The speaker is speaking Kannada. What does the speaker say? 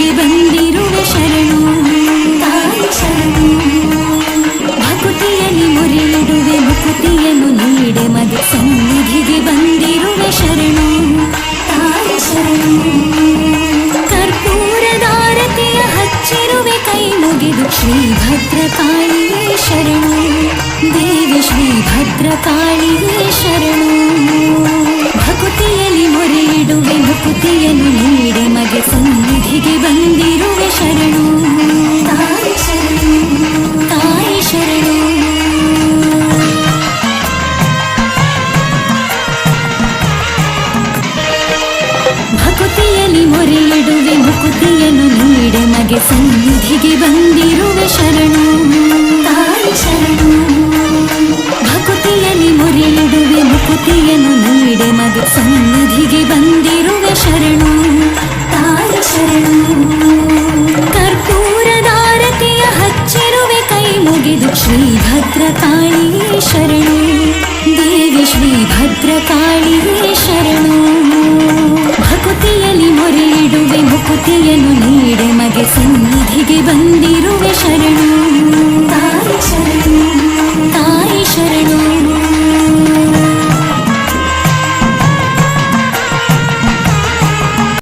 ಶರಣರಿಗೆ ಬಂದಿರುವ ಶರಣು ತಾಯಿ ಶರಣು ಭಕುತಿಯಲ್ಲಿ ಮುರಿಯಿಡುವೆ ಮುಕುತಿಯನ್ನು ನೀಡೆ ಮದು ಸನ್ನಿಧಿಗೆ ಬಂದಿರುವ ಶರಣು ತಾಯಿ ಶರಣು ಕರ್ಪೂರದಾರತಿಯ ಹಚ್ಚಿರುವೆ ಕೈ ಮುಗಿದು ಶ್ರೀಭದ್ರಕಾಳಿಯೇ ಶರಣು ದೇವಿ ಶ್ರೀಭದ್ರಕಾಳಿಯೇ ಶರಣು ಭಕುತಿಯಲ್ಲಿ ಮೊರೆ ಇಡುವೆ ಮುಕುತಿಯನ್ನು ನೀಡೆ ಮಗೆ ಸನ್ನಿಧಿಗೆ ಬಂದಿರುವೆ ಶರಣು. ತಾಯಿ ಶರಣು. ಭಕುತಿಯಲ್ಲಿ ಮೊರೆಯಿಡುವೆ ಮುಕುತಿಯನ್ನು ನೀಡೆ ಮಗೆ ಸನ್ನಿಧಿಗೆ ಬಂದಿರುವೆ ಶರಣು. ತಾಯಿ ಶರಣು. ಕರ್ಪೂರದಾರತಿಯ ಹಚ್ಚಿರುವೆ ಕೈ ಮುಗಿದು ಶ್ರೀ ತಾಯಿ ಶರಣು. ದೇವಿ ಶ್ರೀ ಭದ್ರಕಾಳಿಯೇ ಶಕ್ತಿಯನ್ನು ನೀಡೆ ಮಗೆ ಸನ್ನಿಧಿಗೆ ಬಂದಿರುವೆ ಶರಣು.